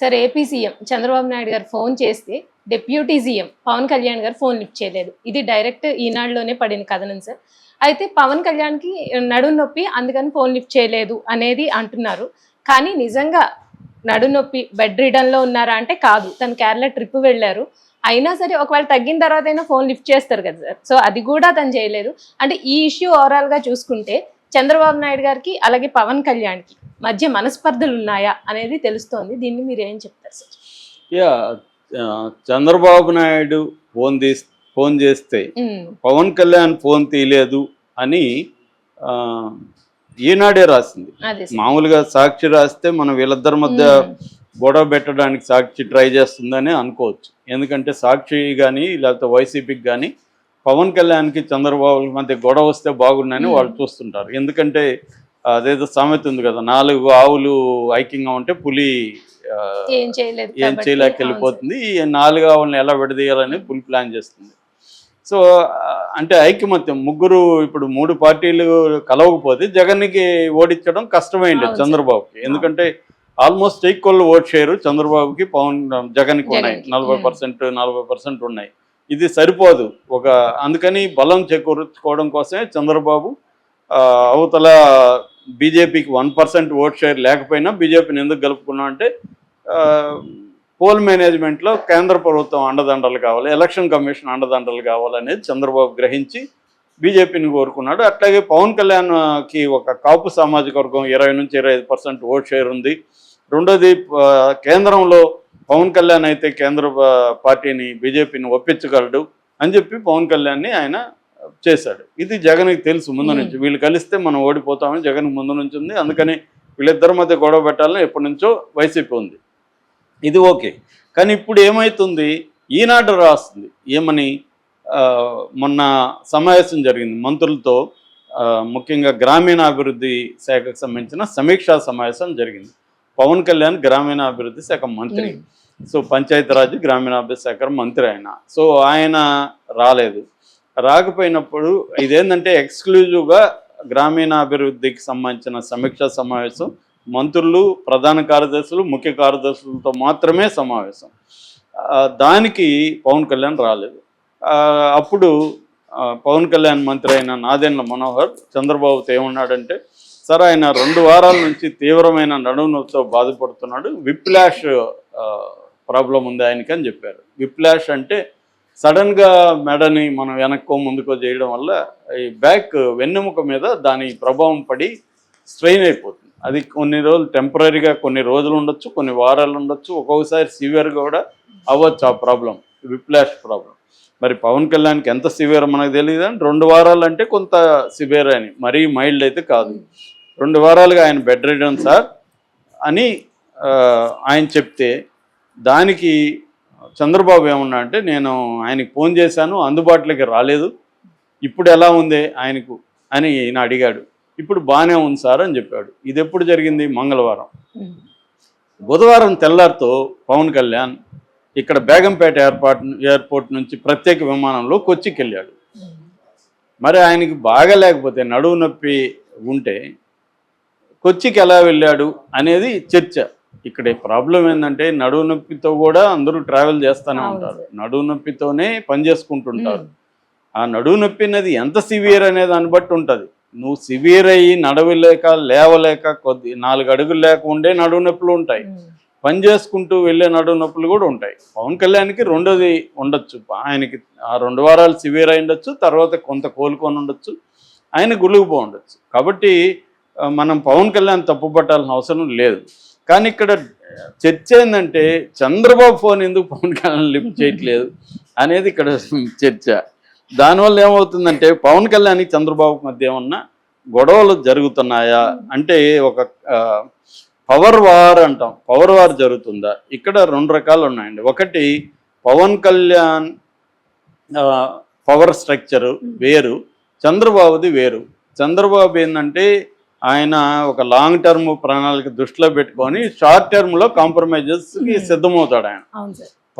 Sir AP CM Chandrababu Naidu గారు phone చేస్తే deputy CM Pawan Kalyan గారు ఫోన్ లిఫ్ట్ చేయలేదు. ఇది డైరెక్ట్ ఈనాడులోనే పడింది కథనం సార్. అయితే పవన్ కళ్యాణ్కి నడుము నొప్పి అందుకని ఫోన్ లిఫ్ట్ చేయలేదు అనేది అంటున్నారు. కానీ నిజంగా నడుము నొప్పి బెడ్ రిడన్లో ఉన్నారా అంటే కాదు. తను కేరళ ట్రిప్ వెళ్ళారు. అయినా సరే ఒకవేళ తగ్గిన తర్వాత అయినా ఫోన్ లిఫ్ట్ చేస్తారు కదా సార్. సో అది కూడా తను చేయలేదు. అంటే ఈ ఇష్యూ ఓవరాల్గా చూసుకుంటే చంద్రబాబు నాయుడు గారికి అలాగే పవన్ కళ్యాణ్కి మధ్య మనస్పర్ధలు ఉన్నాయా అనేది తెలుస్తోంది. దీన్ని మీరు ఏం చెప్తారు sir? Yeah Chandrababu Naidu phone తీస్ ఫోన్ చేస్తే పవన్ కళ్యాణ్ ఫోన్ తీయలేదు అని ఈనాడే రాసింది. మామూలుగా సాక్షి రాస్తే మనం వీళ్ళిద్దరి మధ్య గొడవ పెట్టడానికి సాక్షి ట్రై చేస్తుందని అనుకోవచ్చు. ఎందుకంటే సాక్షి కానీ లేకపోతే వైసీపీకి కానీ పవన్ కళ్యాణ్కి చంద్రబాబు మధ్య గొడవ వస్తే బాగుండని. వాళ్ళు చూస్తుంటారు. ఎందుకంటే అదేదో సామెత ఉంది కదా నాలుగు ఆవులు ఐక్యంగా ఉంటే పులి ఏం చేయలేక వెళ్ళిపోతుంది ఈ నాలుగు ఆవులను ఎలా విడదీయాలని పులి ప్లాన్ చేస్తుంది సో అంటే ఐకమత్యం ముగ్గురు ఇప్పుడు మూడు పార్టీలు కలవకపోతే జగన్కి ఓడించడం కష్టమైంది. చంద్రబాబుకి ఎందుకంటే ఆల్మోస్ట్ ఈక్వల్ ఓట్ షేర్ చంద్రబాబుకి పవన్ జగన్కి ఉన్నాయి. నలభై. పర్సెంట్ నలభై పర్సెంట్ ఉన్నాయి ఇది సరిపోదు ఒక అందుకని బలం చేకూర్చుకోవడం కోసమే చంద్రబాబు అవతల బీజేపీకి వన్ పర్సెంట్ ఓట్ షేర్ లేకపోయినా బీజేపీని ఎందుకు గెలుపుకున్నా అంటే పోల్ మేనేజ్మెంట్లో కేంద్ర ప్రభుత్వం అండదండలు కావాలి ఎలక్షన్ కమిషన్ అండదండలు కావాలనేది చంద్రబాబు గ్రహించి బీజేపీని కోరుకున్నాడు. అట్లాగే పవన్ కళ్యాణ్కి ఒక కాపు సామాజిక వర్గం ఇరవై నుంచి ఇరవై ఐదు పర్సెంట్ ఓట్ షేర్ ఉంది. రెండోది కేంద్రంలో పవన్ కళ్యాణ్ అయితే కేంద్ర పార్టీని బీజేపీని ఒప్పించగలడు అని చెప్పి పవన్ కళ్యాణ్ని ఆయన చేశాడు. ఇది జగన్కి తెలుసు ముందు నుంచి. వీళ్ళు కలిస్తే మనం ఓడిపోతామని జగన్ ముందు నుంచి ఉంది. అందుకని వీళ్ళిద్దరి మధ్య గొడవ పెట్టాలని ఎప్పటి నుంచో వైసీపీ ఉంది. ఇది ఓకే. కానీ ఇప్పుడు ఏమవుతుంది ఈనాడు రాస్తుంది. ఏమని? మొన్న సమావేశం జరిగింది. మంత్రులతో ముఖ్యంగా గ్రామీణాభివృద్ధి శాఖకు సంబంధించిన సమీక్షా సమావేశం జరిగింది. పవన్ కళ్యాణ్ గ్రామీణాభివృద్ధి శాఖ మంత్రి. సో పంచాయతీరాజ్ గ్రామీణాభివృద్ధి శాఖ మంత్రి ఆయన. సో ఆయన రాలేదు. రాకపోయినప్పుడు ఇదేంటంటే ఎక్స్క్లూజివ్గా గ్రామీణాభివృద్ధికి సంబంధించిన సమీక్షా సమావేశం మంత్రులు ప్రధాన కార్యదర్శులు ముఖ్య కార్యదర్శులతో మాత్రమే సమావేశం. దానికి పవన్ కళ్యాణ్ రాలేదు. అప్పుడు పవన్ కళ్యాణ్ మంత్రి అయిన నాదెండ్ల మనోహర్ చంద్రబాబుతో ఏమన్నాడంటే సార్ ఆయన రెండు వారాల నుంచి తీవ్రమైన నడుము నొప్పితో బాధపడుతున్నాడు. విప్లాష్ ప్రాబ్లం ఉంది ఆయనకి అని చెప్పారు. విప్లాష్ అంటే సడన్గా మెడని మనం వెనక్కో ముందుకో చేయడం వల్ల ఈ బ్యాక్ వెన్నెముక మీద దాని ప్రభావం పడి స్ట్రెయిన్ అయిపోతుంది. అది కొన్ని రోజులు టెంపరీగా కొన్ని రోజులు ఉండొచ్చు కొన్ని వారాలు ఉండొచ్చు. ఒక్కొక్కసారి సివియర్గా కూడా అవ్వచ్చు ఆ ప్రాబ్లం విప్లాష్ ప్రాబ్లం మరి పవన్ కళ్యాణ్కి ఎంత సివియర్ మనకు తెలియదు అని రెండు వారాలు అంటే కొంత సివియర్ అని మరీ మైల్డ్ అయితే కాదు. రెండు వారాలుగా ఆయన బెడ్ రిడన్ సార్ అని ఆయన చెప్తే దానికి చంద్రబాబు ఏమన్నా అంటే నేను ఆయనకి ఫోన్ చేశాను అందుబాటులోకి రాలేదు. ఇప్పుడు ఎలా ఉంది ఆయనకు అని ఈయన అడిగాడు. ఇప్పుడు బాగానే ఉంది సార్ అని చెప్పాడు. ఇది ఎప్పుడు జరిగింది? మంగళవారం. బుధవారం తెల్లారితో పవన్ కళ్యాణ్ ఇక్కడ బేగంపేట ఎయిర్పోర్ట్ ఎయిర్పోర్ట్ నుంచి ప్రత్యేక విమానంలో కొచ్చికి వెళ్ళాడు మరి ఆయనకి బాగా లేకపోతే నడువు నొప్పి ఉంటే కొచ్చికి ఎలా వెళ్ళాడు అనేది చర్చ. ఇక్కడ ప్రాబ్లం ఏంటంటే నడువు నొప్పితో కూడా అందరూ ట్రావెల్ చేస్తూనే ఉంటారు. నడువు నొప్పితోనే పని చేసుకుంటుంటారు. ఆ నడువు నొప్పి అనేది ఎంత సివియర్ అనే దాన్ని బట్టి ఉంటుంది. నువ్వు సివియర్ అయ్యి నడవలేక లేవలేక కొద్ది నాలుగు అడుగులు లేక ఉండే నడువు నొప్పులు ఉంటాయి. పని చేసుకుంటూ వెళ్ళే నడువు నొప్పులు కూడా ఉంటాయి. పవన్ కళ్యాణ్కి రెండోది ఉండొచ్చు. ఆయనకి ఆ రెండు వారాలు సివియర్ అయి ఉండొచ్చు తర్వాత కొంత కోలుకొని ఉండొచ్చు ఆయన గులుగుపో ఉండొచ్చు. కాబట్టి మనం పవన్ కళ్యాణ్ తప్పు పట్టాల్సిన అవసరం లేదు. కానీ ఇక్కడ చర్చ ఏంటంటే చంద్రబాబు ఫోన్ ఎందుకు పవన్ కళ్యాణ్ లిఫ్ట్ చేయట్లేదు అనేది ఇక్కడ చర్చ. దానివల్ల ఏమవుతుందంటే పవన్ కళ్యాణ్కి చంద్రబాబు మధ్య ఏమన్నా గొడవలు జరుగుతున్నాయా? అంటే ఒక పవర్ వార్ అంటాం. పవర్ వార్ జరుగుతుందా? ఇక్కడ రెండు రకాలు ఉన్నాయండి. ఒకటి పవన్ కళ్యాణ్ పవర్ స్ట్రక్చర్ వేరు చంద్రబాబుది వేరు. చంద్రబాబు ఏంటంటే ఆయన ఒక లాంగ్ టర్మ్ ప్రణాళిక దృష్టిలో పెట్టుకొని షార్ట్ టర్మ్లో కాంప్రమైజెస్కి. సిద్ధమవుతాడు ఆయన.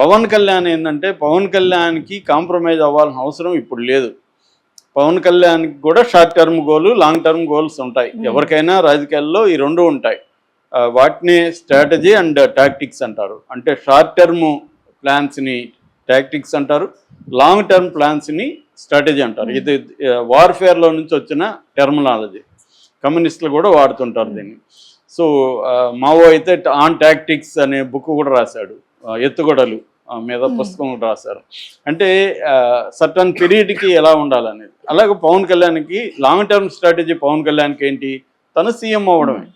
పవన్ కళ్యాణ్ ఏంటంటే పవన్ కళ్యాణ్కి కాంప్రమైజ్ అవ్వాల్సిన అవసరం ఇప్పుడు లేదు. పవన్ కళ్యాణ్కి కూడా short term goal long term goals ఉంటాయి. ఎవరికైనా రాజకీయాల్లో ఈ రెండు ఉంటాయి. వాటిని స్ట్రాటజీ అండ్ టాక్టిక్స్ అంటారు. అంటే షార్ట్ టర్మ్ ప్లాన్స్ని టాక్టిక్స్ అంటారు. లాంగ్ టర్మ్ ప్లాన్స్ని స్ట్రాటజీ అంటారు. ఇది వార్ఫేర్లో నుంచి వచ్చిన టెర్మినాలజీ. కమ్యూనిస్టులు కూడా వాడుతుంటారు దీన్ని. సో మావో అయితే ఆన్ టాక్టిక్స్ అనే బుక్ కూడా రాశాడు. ఎత్తుగడలు మీద పుస్తకం కూడా రాశారు. అంటే సర్టన్ పీరియడ్కి ఎలా ఉండాలనేది. అలాగే పవన్ కళ్యాణ్కి లాంగ్ టర్మ్ స్ట్రాటజీ పవన్ కళ్యాణ్కి ఏంటి? తను సీఎం అవ్వడమే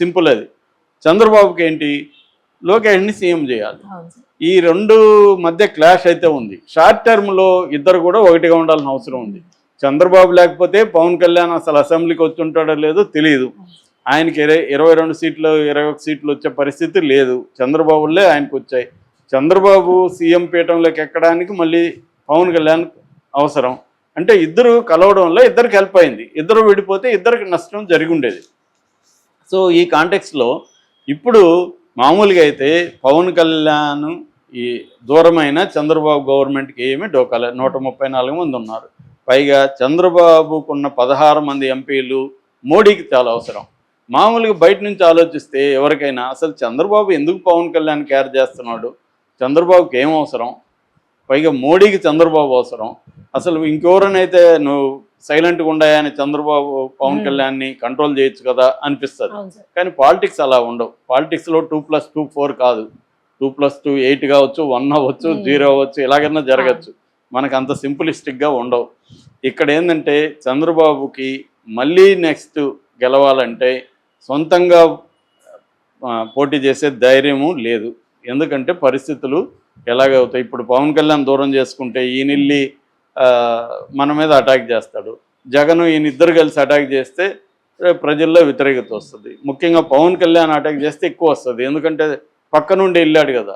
సింపుల్ అది. చంద్రబాబుకి ఏంటి? లోకేష్ని సీఎం చేయాలి. ఈ రెండు మధ్య క్లాష్ అయితే ఉంది. షార్ట్ టర్మ్లో ఇద్దరు కూడా ఒకటిగా ఉండాల్సిన అవసరం ఉంది. చంద్రబాబు లేకపోతే పవన్ కళ్యాణ్ అసలు అసెంబ్లీకి వచ్చి ఉంటాడో లేదో తెలియదు ఆయనకి ఇరవై ఇరవై రెండు సీట్లు ఇరవై ఒక సీట్లు వచ్చే పరిస్థితి లేదు. చంద్రబాబులే ఆయనకు వచ్చాయి. చంద్రబాబు సీఎం పీఠంలోకి ఎక్కడానికి మళ్ళీ పవన్ కళ్యాణ్ అవసరం. అంటే ఇద్దరు కలవడంలో ఇద్దరికి హెల్ప్ అయింది. ఇద్దరు విడిపోతే ఇద్దరికి నష్టం జరిగి ఉండేది సో ఈ కాంటెక్స్లో ఇప్పుడు మామూలుగా అయితే పవన్ కళ్యాణ్ ఈ దూరమైన చంద్రబాబు గవర్నమెంట్కి ఏమీ డోకాలే నూట ముప్పై నాలుగు మంది ఉన్నారు. పైగా చంద్రబాబుకున్న పదహారు మంది ఎంపీలు మోడీకి చాలా అవసరం. మామూలుగా బయట నుంచి ఆలోచిస్తే ఎవరికైనా అసలు చంద్రబాబు ఎందుకు పవన్ కళ్యాణ్ కేర్ చేస్తున్నాడు? చంద్రబాబుకి ఏం అవసరం? పైగా మోడీకి చంద్రబాబు అవసరం. అసలు ఇంకెవరినైతే నువ్వు సైలెంట్గా ఉండాయని చంద్రబాబు పవన్. కళ్యాణ్ని కంట్రోల్ చేయొచ్చు కదా అనిపిస్తుంది. కానీ పాలిటిక్స్ అలా ఉండవు. పాలిటిక్స్లో టూ ప్లస్ టూ ఫోర్ కాదు. టూ ప్లస్ టూ ఎయిట్ కావచ్చు వన్ అవ్వచ్చు. జీరో అవ్వచ్చు ఎలాగైనా జరగచ్చు. మనకు అంత సింపులిస్టిక్గా ఉండవు. ఇక్కడ ఏంటంటే చంద్రబాబుకి మళ్ళీ నెక్స్ట్ గెలవాలంటే సొంతంగా పోటీ చేసే ధైర్యము లేదు. ఎందుకంటే పరిస్థితులు ఎలాగవుతాయి? ఇప్పుడు పవన్ కళ్యాణ్ దూరం చేసుకుంటే ఈయనిల్లి మన మీద అటాక్ చేస్తాడు. జగన్ ఈయన ఇద్దరు కలిసి అటాక్ చేస్తే ప్రజల్లో వ్యతిరేకత వస్తుంది. ముఖ్యంగా పవన్ కళ్యాణ్ అటాక్ చేస్తే ఎక్కువ వస్తుంది. ఎందుకంటే పక్క నుండి వెళ్ళాడు కదా.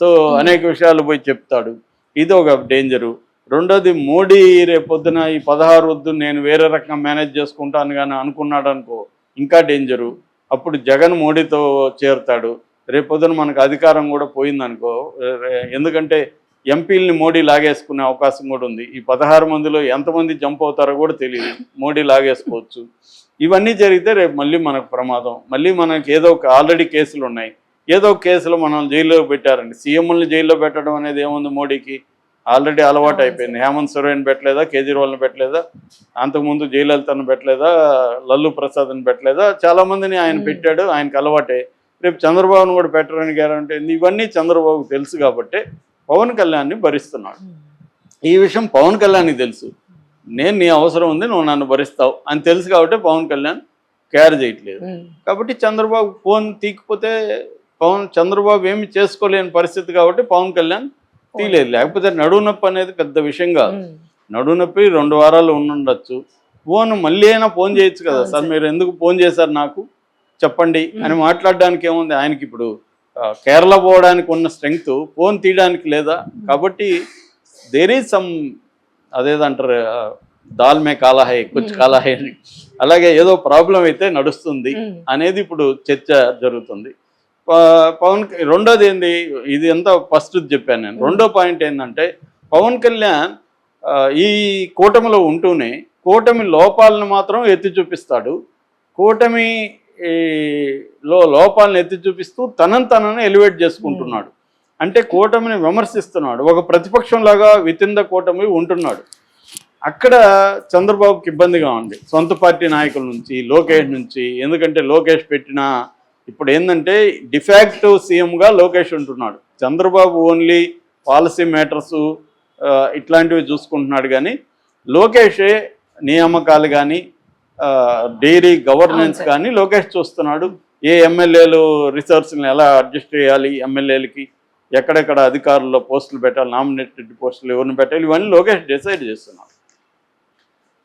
సో అనేక విషయాలు పోయి చెప్తాడు. ఇది ఒక డేంజరు. రెండోది మోడీ రేపొద్దున ఈ పదహారు వద్దు నేను వేరే రకంగా మేనేజ్ చేసుకుంటాను కానీ అనుకున్నాడు అనుకో ఇంకా డేంజరు. అప్పుడు జగన్ మోడీతో చేరుతాడు. రేపొద్దున మనకు అధికారం కూడా పోయిందనుకో ఎందుకంటే ఎంపీలని మోడీ లాగేసుకునే అవకాశం కూడా ఉంది. ఈ పదహారు మందిలో ఎంతమంది జంప్ అవుతారో కూడా తెలియదు మోడీ లాగేసుకోవచ్చు. ఇవన్నీ జరిగితే రేపు మళ్ళీ మనకు ప్రమాదం. మళ్ళీ మనకి ఏదో ఒక ఆల్రెడీ కేసులు ఉన్నాయి ఏదో కేసులో మనం జైల్లో పెట్టారండి. సీఎంని జైల్లో పెట్టడం అనేది ఏముంది మోడీకి? ఆల్రెడీ అలవాటు అయిపోయింది. హేమంత్ సోరెన్ పెట్టలేదా? కేజ్రీవాల్ని పెట్టలేదా? అంతకుముందు జయలలితను పెట్టలేదా? లల్లు ప్రసాద్ని పెట్టలేదా? చాలా మందిని ఆయన. పెట్టాడు. ఆయనకు అలవాటే. రేపు చంద్రబాబును కూడా పెట్టరని గ్యారంటీ. ఇవన్నీ చంద్రబాబుకు తెలుసు కాబట్టి పవన్ కళ్యాణ్ని భరిస్తున్నాడు. ఈ విషయం పవన్ కళ్యాణ్కి తెలుసు. నేను నీ అవసరం ఉంది నువ్వు నన్ను భరిస్తావు అని తెలుసు కాబట్టి పవన్ కళ్యాణ్ కేర్ చేయట్లేదు. కాబట్టి చంద్రబాబు ఫోన్ తీకపోతే పవన్ చంద్రబాబు ఏమి చేసుకోలేని పరిస్థితి కాబట్టి పవన్ కళ్యాణ్ తీయలేదు లేకపోతే నడువు నొప్పి అనేది పెద్ద విషయం కాదు. నడువు నొప్పి రెండు వారాలు ఉండుండొచ్చు. ఫోన్ మళ్ళీ అయినా ఫోన్ చేయొచ్చు కదా. సార్. మీరు ఎందుకు ఫోన్ చేశారు నాకు? చెప్పండి అని మాట్లాడడానికి ఏముంది? ఆయనకి ఇప్పుడు కేరళ పోవడానికి ఉన్న స్ట్రెంగ్త్ ఫోన్ తీయడానికి లేదా? కాబట్టి దేర్ ఈజ్ సమ్ అదేదంటారు ఆ, దాల్ మే కాలాహే కుచ్. కాలాహే అని. అలాగే ఏదో ప్రాబ్లం అయితే నడుస్తుంది. అనేది ఇప్పుడు చర్చ జరుగుతుంది. పవన్ రెండోది ఏంది? ఇది ఎంత ఫస్ట్ చెప్పాను నేను. రెండో పాయింట్ ఏంటంటే పవన్ కళ్యాణ్ ఈ కూటమిలో ఉంటూనే కూటమి లోపాలను మాత్రం ఎత్తి చూపిస్తాడు. కూటమి లో లోపాలను ఎత్తి చూపిస్తూ తనను తనను ఎలివేట్ చేసుకుంటున్నాడు. అంటే కూటమిని విమర్శిస్తున్నాడు. ఒక ప్రతిపక్షంలాగా వితింద వితిన్ ద కూటమి ఉంటున్నాడు. అక్కడ చంద్రబాబుకి ఇబ్బందిగా ఉంది. సొంత పార్టీ నాయకుల నుంచి లోకేష్ నుంచి. ఎందుకంటే లోకేష్ పెట్టిన ఇప్పుడు ఏంటంటే డిఫాక్టివ్ సీఎంగా లోకేష్ ఉంటున్నాడు చంద్రబాబు ఓన్లీ పాలసీ మ్యాటర్స్ ఇట్లాంటివి చూసుకుంటున్నాడు కానీ లోకేషే నియామకాలు కానీ డైరీ గవర్నెన్స్. కానీ లోకేష్ చూస్తున్నాడు ఏ ఎమ్మెల్యేలు రిసర్చ్ని ఎలా అడ్జస్ట్ చేయాలి ఎమ్మెల్యేలకి ఎక్కడెక్కడ అధికారుల్లో పోస్టులు పెట్టాలి నామినేటెడ్ పోస్టులు ఎవరిని పెట్టాలి ఇవన్నీ లోకేష్ డిసైడ్ చేస్తున్నాడు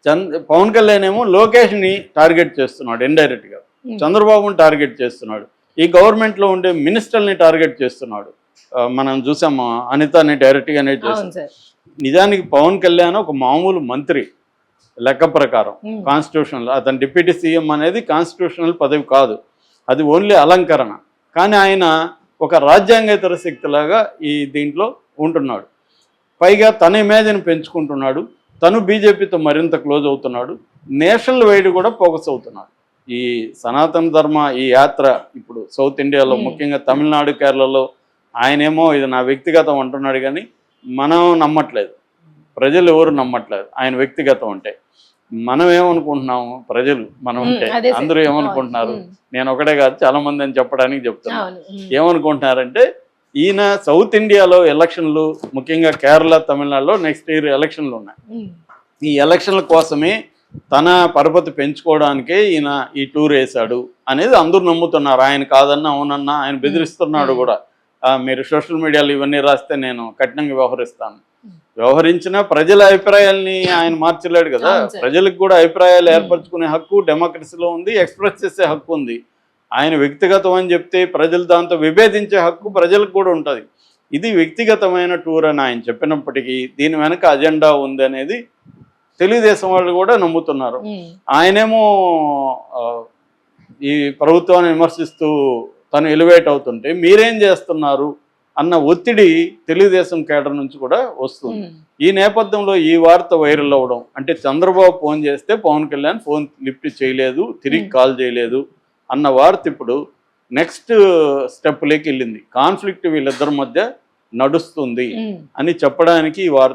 చంద్ పవన్ కళ్యాణ్ ఏమో లోకేష్ని టార్గెట్ చేస్తున్నాడు ఇండైరెక్ట్గా. చంద్రబాబుని టార్గెట్ చేస్తున్నాడు. ఈ గవర్నమెంట్లో ఉండే మినిస్టర్ని టార్గెట్ చేస్తున్నాడు. మనం చూసాము అనితాని డైరెక్ట్గానే చేస్తాం నిజానికి పవన్ కళ్యాణ్ ఒక మామూలు మంత్రి లెక్క ప్రకారం. ఉమ్. కాన్స్టిట్యూషనల్ అతను డిప్యూటీ సీఎం అనేది కాన్స్టిట్యూషనల్ పదవి కాదు. అది ఓన్లీ అలంకరణ. కానీ ఆయన ఒక రాజ్యాంగేతర శక్తిలాగా ఈ దీంట్లో ఉంటున్నాడు. పైగా తన ఇమేజ్ని పెంచుకుంటున్నాడు. తను బీజేపీతో మరింత క్లోజ్ అవుతున్నాడు. నేషనల్ వైడ్ కూడా ఫోకస్ అవుతున్నాడు. ఈ సనాతన ధర్మ ఈ యాత్ర ఇప్పుడు సౌత్ ఇండియాలో. ముఖ్యంగా తమిళనాడు కేరళలో ఆయనేమో ఇది నా వ్యక్తిగతం అంటున్నాడు కానీ మనం నమ్మట్లేదు. ప్రజలు ఎవరు నమ్మట్లేదు. ఆయన వ్యక్తిగతం అంటే మనం ఏమనుకుంటున్నాము? ప్రజలు మనం ఉంటే. అందరూ ఏమనుకుంటున్నారు? నేను ఒకటే కాదు చాలా మంది అని చెప్పడానికి చెప్తున్నా. అవును. ఉమ్, ఏమనుకుంటున్నారంటే ఈయన సౌత్ ఇండియాలో ఎలక్షన్లు ముఖ్యంగా కేరళ తమిళనాడులో నెక్స్ట్ ఇయర్ ఎలక్షన్లు ఉన్నాయి. ఈ ఎలక్షన్ల కోసమే తన పరపతి పెంచుకోవడానికే ఈయన ఈ టూర్ వేశాడు అనేది అందరూ నమ్ముతున్నారు ఆయన కాదన్నా అవునన్నా ఆయన బెదిరిస్తున్నాడు. కూడా మీరు సోషల్ మీడియాలో ఇవన్నీ రాస్తే నేను కఠినంగా వ్యవహరిస్తాను. వ్యవహరించిన ప్రజల అభిప్రాయాల్ని ఆయన మార్చలేడు కదా. ప్రజలకు కూడా అభిప్రాయాలు. ఏర్పరచుకునే హక్కు డెమోక్రసీలో ఉంది ఎక్స్ప్రెస్ చేసే హక్కు ఉంది ఆయన వ్యక్తిగతం అని చెప్తే ప్రజలు దాంతో విభేదించే హక్కు ప్రజలకు కూడా ఉంటుంది ఇది వ్యక్తిగతమైన టూర్ అని ఆయన చెప్పినప్పటికీ దీని వెనక అజెండా ఉంది అనేది తెలుగుదేశం వాళ్ళు కూడా నమ్ముతున్నారు. ఆయనేమో ఈ ప్రభుత్వాన్ని విమర్శిస్తూ తను ఎలివేట్ అవుతుంటే మీరేం చేస్తున్నారు అన్న ఒత్తిడి తెలుగుదేశం కేడర్ నుంచి కూడా వస్తుంది. ఈ నేపథ్యంలో ఈ వార్త వైరల్ అవ్వడం అంటే చంద్రబాబు ఫోన్ చేస్తే పవన్ కళ్యాణ్ ఫోన్ లిఫ్ట్ చేయలేదు తిరిగి. కాల్ చేయలేదు అన్న వార్త ఇప్పుడు నెక్స్ట్ స్టెప్లోకి వెళ్ళింది. కాన్ఫ్లిక్ట్ వీళ్ళిద్దరి మధ్య నడుస్తుంది. అని చెప్పడానికి ఈ వార్త